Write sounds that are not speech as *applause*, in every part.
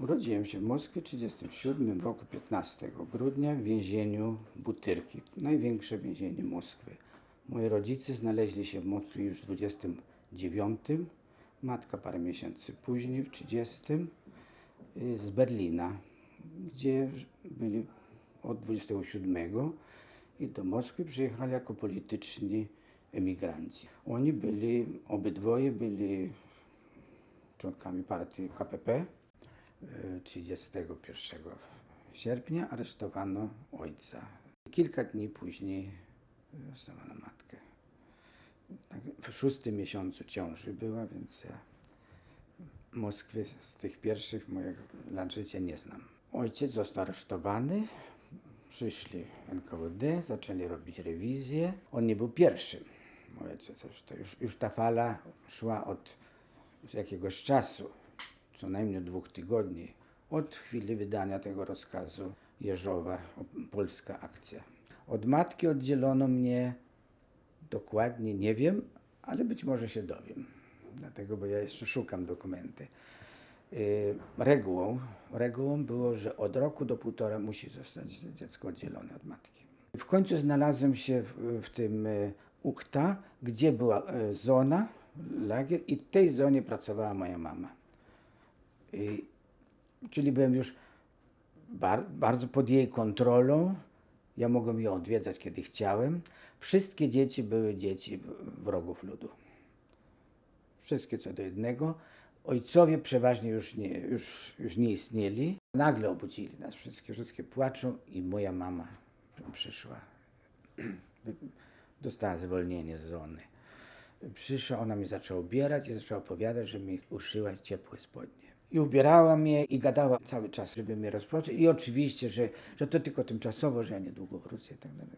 Urodziłem się w Moskwie w 1937 roku 15 grudnia w więzieniu Butyrki, największe więzienie Moskwy. Moi rodzice znaleźli się w Moskwie już w 29, matka parę miesięcy później, w 30, y, z Berlina, gdzie byli od 27 i do Moskwy przyjechali jako polityczni emigranci. Oni byli, obydwoje byli członkami partii KPP. Y, 31 sierpnia aresztowano ojca. Kilka dni później aresztowano matkę. Tak, w szóstym miesiącu ciąży była, więc ja Moskwy z tych pierwszych mojego lat życia nie znam. Ojciec został aresztowany. Przyszli NKWD, zaczęli robić rewizję. On nie był pierwszym. Ojciec, już, już ta fala szła od jakiegoś czasu, co najmniej dwóch tygodni, od chwili wydania tego rozkazu Jeżowa, polska akcja. Od matki oddzielono mnie dokładnie, nie wiem, ale być może się dowiem. Dlatego, bo ja jeszcze szukam dokumenty. Yy, Regułą, regułą było, że od roku do półtora musi zostać dziecko oddzielone od matki. W końcu znalazłem się w, w tym e, UKTA, gdzie była e, zona, lagier i w tej zonie pracowała moja mama. I, czyli byłem już bar, bardzo pod jej kontrolą. Ja mogłem ją odwiedzać, kiedy chciałem. Wszystkie dzieci były dzieci wrogów ludu. Wszystkie co do jednego. Ojcowie przeważnie już nie, już, już nie istnieli. Nagle obudzili nas wszystkie, wszystkie płaczą i moja mama przyszła. *clears throat* Dostała zwolnienie z zony. Przyszła, ona mi zaczęła ubierać i zaczęła opowiadać, że mi uszyła ciepłe spodnie. I ubierała mnie i gadała cały czas, żeby mnie rozproczyć. I oczywiście, że, że to tylko tymczasowo, że ja niedługo wrócę i tak dalej.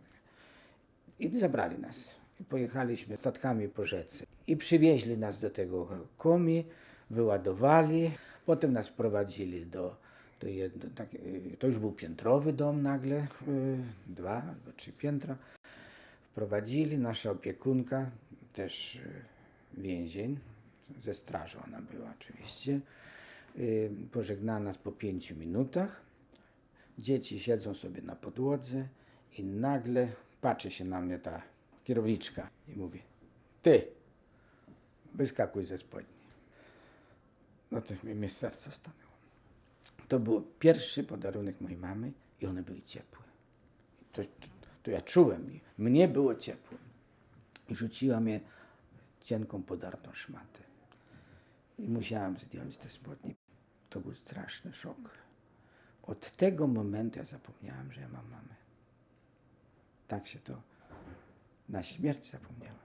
I zabrali nas. Pojechaliśmy statkami po rzece. I przywieźli nas do tego komi, wyładowali. Potem nas prowadzili do, do jedno, tak, y, to już był piętrowy dom nagle, y, dwa albo trzy piętra. Wprowadzili, nasza opiekunka, też y, więzień, ze strażą ona była oczywiście, y, pożegnała nas po pięciu minutach. Dzieci siedzą sobie na podłodze i nagle patrzy się na mnie ta kierowniczka i mówi: Ty, wyskakuj ze spodni. No to mi, serce stanęło. To był pierwszy podarunek mojej mamy i one były ciepłe. To, to, to ja czułem, mnie było ciepło. I rzuciła mnie cienką, podartą szmatę. I musiałam zdjąć te spodnie. To był straszny szok. Od tego momentu ja zapomniałam, że ja mam mamę. Tak się to na śmierć zapomniałem.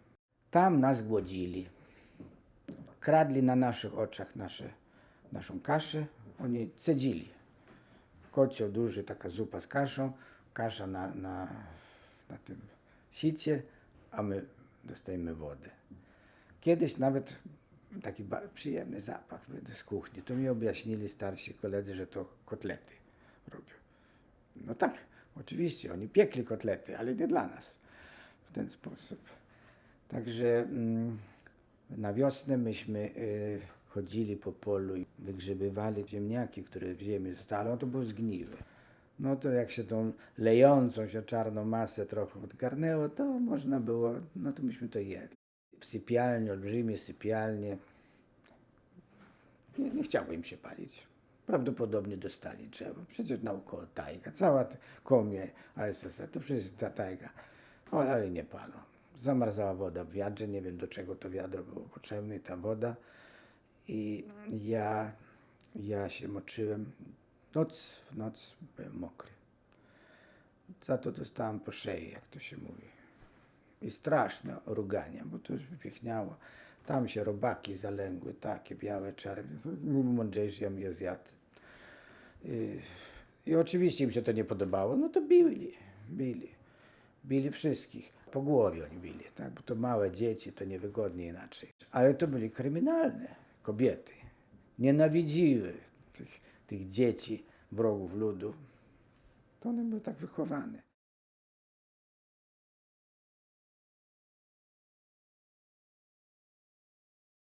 Tam nas głodzili. Kradli na naszych oczach nasze, naszą kaszę. Oni cedzili. Kocioł duży, taka zupa z kaszą, kasza na, na, na tym sicie, a my dostajemy wodę. Kiedyś nawet taki przyjemny zapach z kuchni. To mi objaśnili starsi koledzy, że to kotlety robią. No tak, oczywiście, oni piekli kotlety, ale nie dla nas w ten sposób. Także mm, na wiosnę myśmy y, chodzili po polu i wygrzebywali ziemniaki, które w ziemi zostały, to były zgniłe. No to jak się tą lejącą się czarną masę trochę odgarnęło, to można było, no to myśmy to jedli. W sypialni, olbrzymie sypialnie, nie, nie chciało im się palić. Prawdopodobnie dostali drzewo. Przecież naokoło tajga. Cała komie ASSR to przecież ta tajga. O, ale nie palą. Zamarzała woda w wiadrze. Nie wiem do czego to wiadro było potrzebne i ta woda. I ja, ja się moczyłem. Noc w noc byłem mokry. Za to dostałem po szyi, jak to się mówi i straszne rugania, bo to już wypiechniało. Tam się robaki zalęgły, takie białe czerwy. Był mądrzejszy, ja je zjadł. I, I oczywiście im się to nie podobało, no to bili, bili. Bili wszystkich. Po głowie oni bili, tak? bo to małe dzieci, to niewygodnie inaczej. Ale to byli kryminalne kobiety. Nienawidziły tych, tych dzieci, wrogów ludu. To one były tak wychowane.